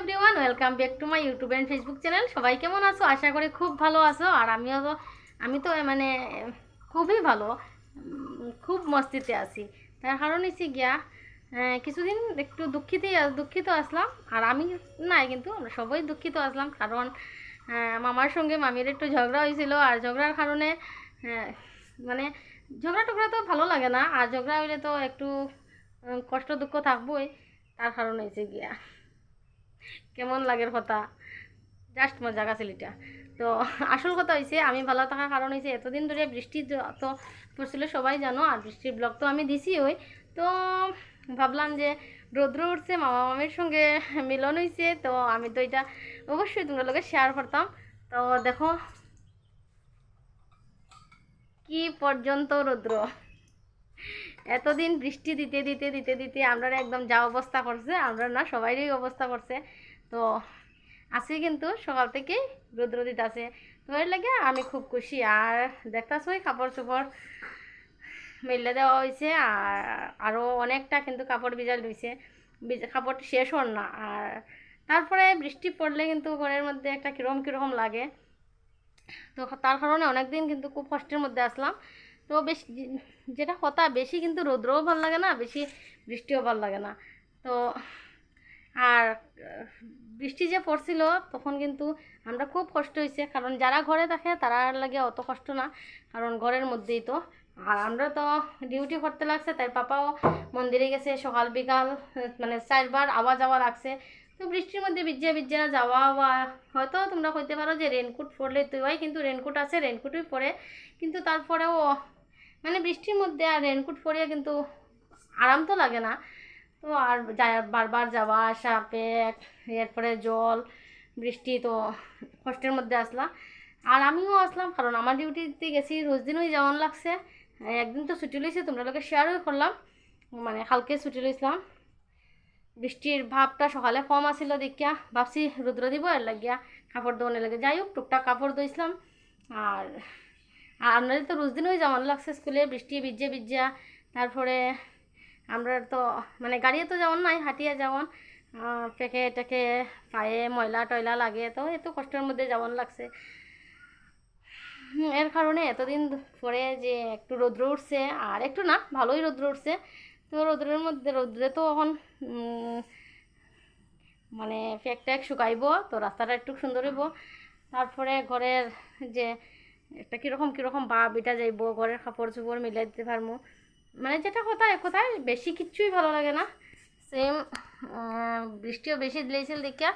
Everyone welcome back to my YouTube and Facebook channel সবাই কেমন আছো? আশা করি খুব ভালো আছো। আর আমিও তো আমি তো মানে খুবই ভালো। খুব মস্তিতে আছি। তার কারণ হচ্ছে গিয়া কিছুদিন একটু দুঃখিত দুঃখিত আসলাম। আর আমি নাই কিন্তু, আমরা সবাই দুঃখিত আসলাম। কারণ মামার সঙ্গে মামির একটু ঝগড়া হয়েছিল আর ঝগড়ার কারণে মানে ঝগড়া টগড়া তো ভালো লাগে না। আর ঝগড়া হইলে তো একটু কষ্ট দুঃখ থাকবোই। তার কারণ হয়েছে গিয়া। কেমন লাগের কথা? জাস্ট মজা গাছিল এটা তো, আসল কথা হয়েছে আমি ভালো থাকার কারণ হয়েছে এতদিন ধরে বৃষ্টি তো পড়ছিল সবাই জানো আর বৃষ্টির ব্লগ তো আমি দিছি ওই তো, ভাবলাম যে রৌদ্র উঠছে, মামা মামির সঙ্গে মিলন হয়েছে তো আমি তো এটা অবশ্যই তোমার লোকে শেয়ার করতাম তো, দেখো, কি পর্যন্ত রৌদ্র এতদিন বৃষ্টি দিতে দিতে দিতে দিতে আমরা একদম যা অবস্থা করছে, আমরা না সবাইরই অবস্থা করছে। তো আজকে কিন্তু সকাল থেকে রৌদ্র দিতে আছে তো এর লাগে আমি খুব খুশি। আর দেখতেছই কাপড় চোপড় মেলে দেওয়া হয়েছে, আর আরও অনেকটা কিন্তু কাপড় ভিজাল হয়েছে কাপড় শেষ হন না। আর তারপরে বৃষ্টি পড়লে কিন্তু ঘরের মধ্যে একটা কীরকম কীরকম লাগে। তো তার কারণে অনেকদিন কিন্তু খুব কষ্টের মধ্যে আসলাম। তো বেশ যেটা কথা, বেশি কিন্তু রৌদ্রও ভালো লাগে না, বেশি বৃষ্টিও ভালো লাগে না। তো আর বৃষ্টি যে পড়ছিল, তখন কিন্তু আমরা খুব কষ্ট হয়েছে, কারণ যারা ঘরে থাকে, তারা লাগে অত কষ্ট না, কারণ ঘরের মধ্যেই তো। আর আমরা তো ডিউটি করতে লাগছে, তাই পাপাও মন্দিরে গেছে সকাল বিকাল মানে চারবার আওয়া যাওয়া লাগছে। তো বৃষ্টির মধ্যে ভিজে ভিজে যাওয়া বা, হয়তো তোমরা কইতে পারো যে রেনকোট পরলে তুই হয়, কিন্তু রেনকোট আছে রেনকোটই পরে কিন্তু তারপরেও মানে বৃষ্টির মধ্যে আর রেনকোট পরে কিন্তু আরাম তো লাগে না। তো আর বারবার যাওয়া আসা প্যাক এরপরে জল, বৃষ্টি তো কষ্টের মধ্যে আসলাম। আর আমিও আসলাম কারণ আমার ডিউটিতে গেছি, রোজ দিনই যেমন লাগছে। একদিন তো ছুটি লইছে, তোমরা লোকে শেয়ারও করলাম। মানে কালকে ছুটি লইছিলাম। বৃষ্টির ভাবটা সকালে কম আসিল দেখিয়া, ভাবছি রুদ্র দিব এর লাগিয়া কাপড় দোয়ানোর লাগে। যাই হোক, টুকটাক কাপড় দইছিলাম আর আর আপনাদের তো রোজ দিনই যেমন লাগছে স্কুলে, বৃষ্টি, ভিজে, ভিজা। তারপরে আমরা তো মানে গাড়িয়ে তো যেমন নাই, হাঁটিয়ে যেমন পেকে টেকে পায়ে ময়লা টয়লা লাগে, তো এত কষ্টের মধ্যে যেমন লাগছে। এর কারণে এতদিন পরে যে একটু রৌদ্র উঠছে, আর একটু না, ভালোই রৌদ্র উঠছে। তো রৌদ্রের মধ্যে, রৌদ্রে তো এখন মানে ফ্যাক ট্যাক শুকাইব, তো রাস্তাটা একটু সুন্দর হইব। তারপরে ঘরের যে একটা কীরকম কীরকম ভাব, এটা যাইব ঘরের কাপড় চোপড় মিলাই দিতে পারব। মানে যেটা কথা এক কথায় বেশি কিচ্ছুই ভালো লাগে না। সেম বৃষ্টিও বেশি দিলেছিল দেখিয়া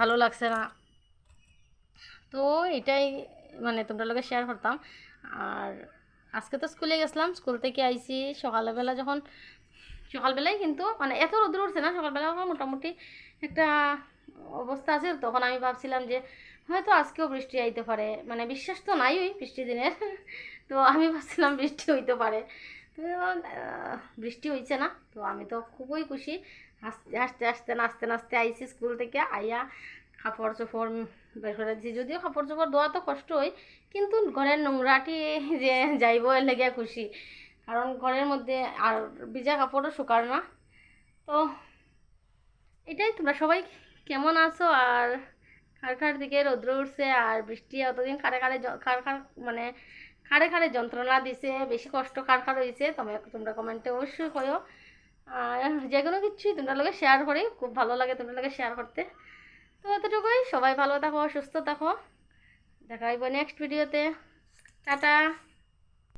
ভালো লাগছে না। তো এটাই মানে তোমরা লোকে শেয়ার করতাম। আর আজকে তো স্কুলে গেছিলাম স্কুল থেকে আইছি সকালবেলা যখন সকালবেলায় কিন্তু মানে এত রোদ্র উঠছে না, সকালবেলা মোটামুটি একটা অবস্থা আছে। তখন আমি ভাবছিলাম যে হয়তো আজকেও বৃষ্টি আইতে পারে। মানে বিশ্বাস তো নাই ওই বৃষ্টি দিনের তো আমি ভাবছিলাম বৃষ্টি হইতে পারে। তো বৃষ্টি হয়েছে না। তো আমি তো খুবই খুশি। আস্তে আস্তে আস্তে নাচতে নাচতে আইছি স্কুল থেকে। আইয়া কাপড় চোপড় বের করে দিছি যদিও কাপড় চোপড় ধোয়া তো কষ্ট হয়, কিন্তু ঘরের নোংরাটি যে যাইব এর লেগে খুশি। কারণ ঘরের মধ্যে আর ভিজা কাপড়ও শুকার না। তো, এটাই তোমরা সবাই কেমন আছো? আর কার দিকে রৌদ্র উঠছে আর বৃষ্টি অতদিন খাড়ে কার কার মানে কারে খাড়ে যন্ত্রণা দিছে, বেশি কষ্ট কার হয়েছে তোমরা তোমরা কমেন্টে অবশ্যই করো আর যে কোনো কিছুই তোমরা লোকে শেয়ার করি, খুব ভালো লাগে তোমরা লোকে শেয়ার করতে। তো এতটুকুই, সবাই ভালো থাকো, সুস্থ থাকো। দেখা হইব নেক্সট ভিডিওতে টাটা।